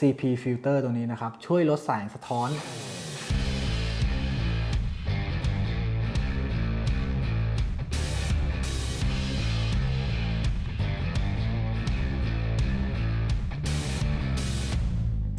CP filter ตัวนี้นะครับ ช่วยลดแสงสะท้อน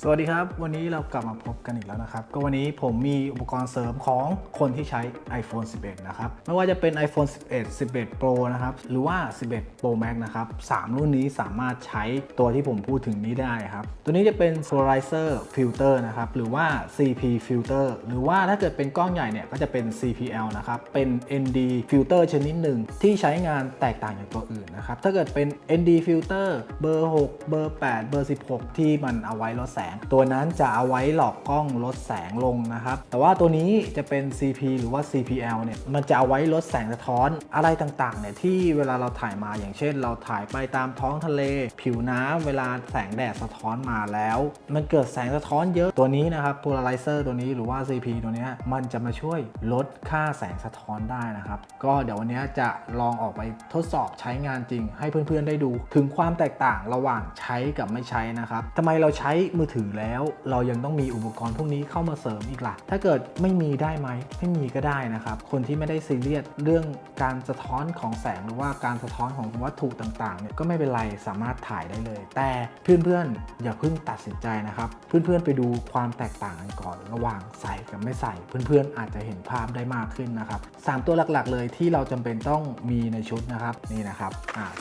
สวัสดีครับ วันนี้เรากลับมาพบกันอีกแล้วนะครับ ก็วันนี้ผมมีอุปกรณ์เสริมของคนที่ใช้ iPhone 11 นะครับ ไม่ว่าจะเป็น iPhone 11 11 Pro นะครับ หรือว่า 11 Pro Max นะครับ 3 รุ่นนี้สามารถใช้ตัวที่ผมพูดถึงนี้ได้ครับ ตัวนี้จะเป็น Polarizer Filter นะครับ หรือว่า CP Filter หรือว่าถ้าเกิดเป็นกล้องใหญ่เนี่ยก็จะเป็น CPL นะครับ เป็น ND Filter ชนิดหนึ่งที่ใช้งานแตกต่างจากตัวอื่นนะครับ ถ้าเกิดเป็น ND Filter เบอร์ 6 เบอร์ 8 เบอร์ 16 ที่มันเอาไว้ลดแสงตัวนั้นจะเอาไว้หลอกกล้องลดแสงลงนะครับ แต่ว่าตัวนี้จะเป็น CP หรือว่า CPL เนี่ยมันจะเอาไว้ลดแสงสะท้อนอะไรต่างๆเนี่ยที่เวลาเราถ่ายมาอย่างเช่น เราถ่ายไปตามท้องทะเล ผิวน้ำเวลาแสงแดดสะท้อนมาแล้ว มันเกิดแสงสะท้อนเยอะตัวนี้นะครับ polarizer ตัวนี้หรือว่า CP ตัวเนี้ยมันจะมาช่วยลดค่าแสงสะท้อนได้นะครับ ก็เดี๋ยววันนี้จะลองออกไปทดสอบใช้งานจริง ให้เพื่อนๆได้ดู ถึงความแตกต่างระหว่างใช้กับไม่ใช้นะครับทำไมเราใช้มือถือแล้ว เรายังต้องมีอุปกรณ์พวกนี้เข้ามาเสริมอีกล่ะ ถ้าเกิดไม่มีได้ไหมไม่มีก็ได้นะครับ คนที่ไม่ได้ซีเรียสเรื่องการสะท้อนของแสงหรือว่าการสะท้อนของวัตถุต่างๆเนี่ยก็ไม่เป็นไรสามารถถ่ายได้เลย แต่เพื่อนๆอย่าเพิ่งตัดสินใจนะครับ เพื่อนๆไปดูความแตกต่างกันก่อนระหว่างใส่กับไม่ใส่เพื่อนๆอาจจะเห็นภาพได้มากขึ้นนะครับสามตัวหลักๆ เลยที่เราจำเป็นต้องมีในชุดนะครับนี่นะครับ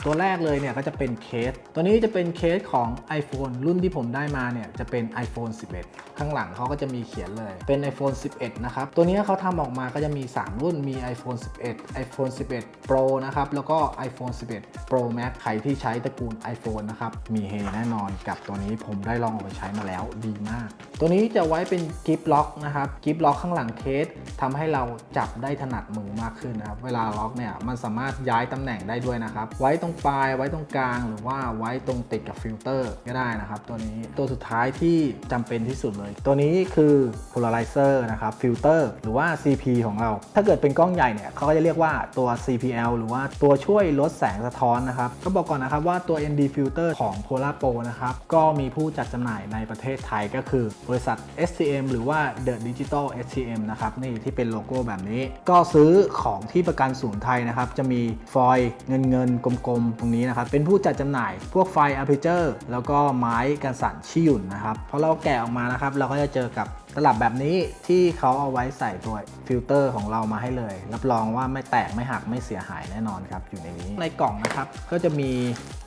ตัวแรกเลยเนี่ยก็จะเป็นเคส ตัวนี้จะเป็นเคสของ iPhone รุ่นที่ผมได้มาเนี่ยจะเป็น iPhone 11 ข้างหลังเขาก็จะมีเขียนเลยเป็น iPhone 11 นะครับ ตัวนี้เขาทำออกมาก็จะมี 3 รุ่นมี iPhone 11 iPhone 11 Pro นะครับ แล้วก็ iPhone 11 Pro Max ใครที่ใช้ตระกูล iPhone นะครับ มีเฮแน่นอนกับตัวนี้ผมได้ลองเอาไปใช้มาแล้วดีมาก ตัวนี้จะไว้เป็นกิฟล็อกนะครับกิฟล็อกข้างหลังเคสทำให้เราจับได้ถนัดมือมากขึ้นนะครับ เวลาล็อกเนี่ยมันสามารถย้ายตำแหน่งได้ด้วยนะครับ ไว้ตรงปลายไว้ตรงกลาง หรือว่าไว้ตรงติดกับฟิลเตอร์ก็ได้นะครับ ตัวนี้ตัวสุดท้ายทที่จำเป็นที่สุดเลย ตัวนี้คือ polarizer นะครับฟิลเตอร์หรือว่า CP ของเรา ถ้าเกิดเป็นกล้องใหญ่เนี่ยเขาก็จะเรียกว่าตัว CPL หรือว่าตัวช่วยลดแสงสะท้อนนะครับก็บอกก่อนนะครับว่าตัว ND filter ของ Polar Pro นะครับก็มีผู้จัดจำหน่ายในประเทศไทยก็คือบริษัท SCM หรือว่า The Digital SCM นะครับนี่ที่เป็นโลโก้แบบนี้ ก็ซื้อของที่ประกันศูนย์ไทยนะครับจะมีฟอยล์เงินเงินกลมๆตรงนี้นะครับเป็นผู้จัดจำหน่ายพวกไฟ aperture แล้วก็ไม้กันสั่นชี่หยุ่นะครับนะครับพอเราแกะออกมานะครับ เราก็จะเจอกับตลับแบบนี้ที่เขาเอาไว้ใส่ตัวฟิลเตอร์ของเรามาให้เลย รับรองว่าไม่แตกไม่หักไม่เสียหายแน่นอนครับอยู่ในนี้ในกล่องนะครับก็จะมี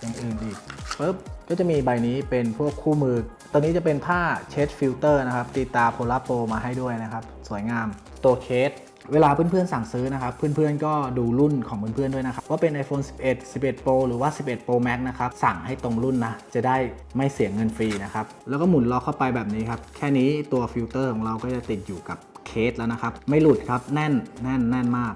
อย่างอื่นอีกปุ๊บก็จะมีใบนี้เป็นพวกคู่มือ ตัวนี้จะเป็นผ้าเช็ดฟิลเตอร์นะครับตีตาโพลาโปรมาให้ด้วยนะครับ สวยงามตัวเคส เวลาเพื่อนๆสั่งซื้อนะครับ เพื่อนๆก็ดูรุ่นของเพื่อนๆด้วยนะครับ ว่าเป็น iPhone 11 11 Pro หรือว่า 11 Pro Max นะครับ สั่งให้ตรงรุ่นนะ จะได้ไม่เสียเงินฟรีนะครับ แล้วก็หมุนล็อกเข้าไปแบบนี้ครับ แค่นี้ตัวฟิลเตอร์ของเราก็จะติดอยู่กับเคสแล้วนะครับ ไม่หลุดครับ แน่นแน่นแน่นมาก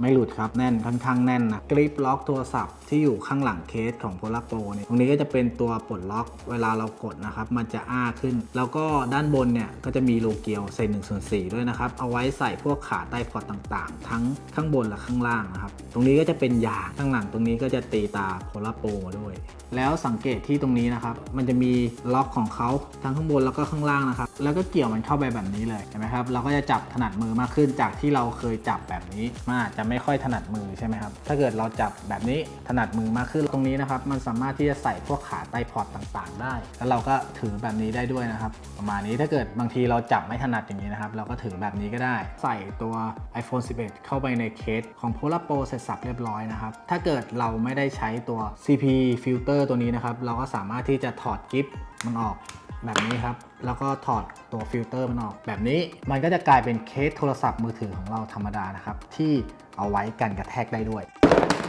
ไม่หลุดครับแน่นค่อนข้างแน่นนะกริปล็อกโทรศัพท์ที่อยู่ข้างหลังเคสของ Polar Pro เนี่ยตรงนี้ก็จะเป็นตัวปลดล็อกเวลาเรากดนะครับ มันจะอ้าขึ้น แล้วก็ด้านบนเนี่ยก็จะมีโลเกียวเศษ1ส่วน4ด้วยนะครับ เอาไว้ใส่พวกขาใต้พอร์ตต่างๆ ทั้งข้างบนและข้างล่างนะครับ ตรงนี้ก็จะเป็นยางข้างหลังตรงนี้ก็จะตีตา Polar Pro มาด้วย แล้วสังเกตที่ตรงนี้นะครับ มันจะมีล็อกของเขาทั้งข้างบนแล้วก็ข้างล่างนะครับ แล้วก็เกี่ยวมันเข้าไปแบบนี้เลยเห็นไหมครับ เราก็จะจับถนัดมือมากขึ้นจากที่เราเคยจับแบบนี้มันอาจจะไม่ค่อยถนัดมือใช่ไหมครับ ถ้าเกิดเราจับแบบนี้ถนัดมือมากขึ้นตรงนี้นะครับ มันสามารถที่จะใส่พวกขาใต้พอร์ตต่างๆ ได้ แล้วเราก็ถือแบบนี้ได้ด้วยนะครับ ประมาณนี้ถ้าเกิดบางทีเราจับไม่ถนัดอย่างนี้นะครับ เราก็ถือแบบนี้ก็ได้ ใส่ตัว iPhone 11 เข้าไปในเคสของ Polar Pro เสร็จสับเรียบร้อยนะครับ ถ้าเกิดเราไม่ได้ใช้ตัว CP filter ตัวนี้นะครับ เราก็สามารถที่จะถอดกิฟ มันออกแบบนี้ครับ แล้วก็ถอดตัวฟิลเตอร์มันออก แบบนี้มันก็จะกลายเป็นเคสโทรศัพท์มือถือของเราธรรมดานะครับ ที่เอาไว้กันกระแทกได้ด้วย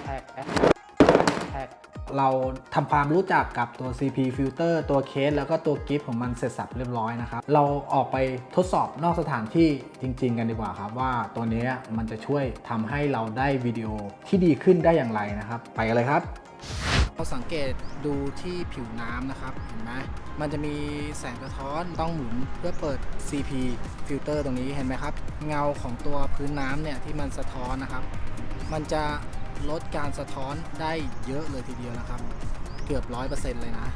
แทกแทกเราทำความรู้จักกับตัว CP filter ตัวเคส แล้วก็ตัวกิฟของมันเสร็จสับเรียบร้อยนะครับ เราออกไปทดสอบนอกสถานที่จริง ๆ กันดีกว่าครับ ว่าตัวนี้มันจะช่วยทำให้เราได้วิดีโอที่ดีขึ้นได้อย่างไรนะครับ ไปกันเลยครับ เราสังเกตดูที่ผิวน้ำนะครับ เห็นไหมมันจะมีแสงสะท้อนต้องหมุนเพื่อเปิด CP ฟิลเตอร์ตรงนี้เห็นไหมครับ เงาของตัวพื้นน้ำเนี่ยที่มันสะท้อนนะครับ มันจะลดการสะท้อนได้เยอะเลยทีเดียวนะครับ เกือบ 100%เลยนะ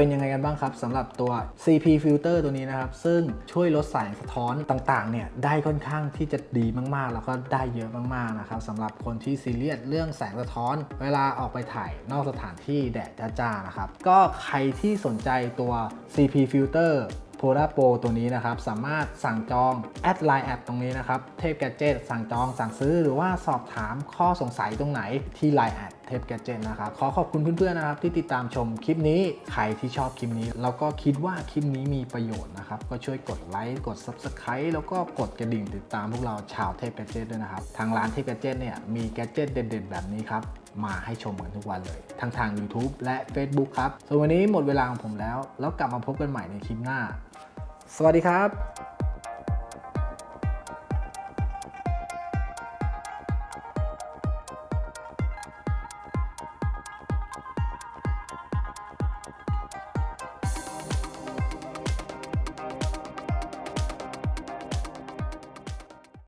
เป็นยังไงกันบ้างครับสำหรับตัว CP filter ตัวนี้นะครับ ซึ่งช่วยลดแสงสะท้อนต่างๆเนี่ยได้ค่อนข้างที่จะดีมากๆ แล้วก็ได้เยอะมากๆนะครับสำหรับคนที่ซีเรียสเรื่องแสงสะท้อน เวลาออกไปถ่ายนอกสถานที่แดดจ้าๆนะครับก็ใครที่สนใจตัว CP filter โพลาโปตัวนี้นะครับ สามารถสั่งจองแอดไลน์แอดตรงนี้นะครับ เทพแกจ e t สั่งจองสั่งซื้อหรือว่าสอบถามข้อสงสัยตรงไหนที่ไลน์แอดเทพแกจ e t นะครับ ขอขอบคุณเพื่อนๆนะครับ ที่ติดตามชมคลิปนี้ ใครที่ชอบคลิปนี้ แล้วก็คิดว่าคลิปนี้มีประโยชน์นะครับ ก็ช่วยกดไลค์กด Subscribe แล้วก็กดกระดิ่งติดตามพวกเราชาวเทพแกจ e t ด้วยนะครับทางร้านเทพแกจ e t เนี่ยมีแกจ e t เด่นๆ แบบนี้ครับ มาให้ชมกันทุกวันเลยทั้งทาง YouTube และ Facebook ครับส่วนวันนี้หมดเวลาของผมแล้ว แล้วกลับมาพบกันใหม่ในคลิปหน้า สวัสดีครับ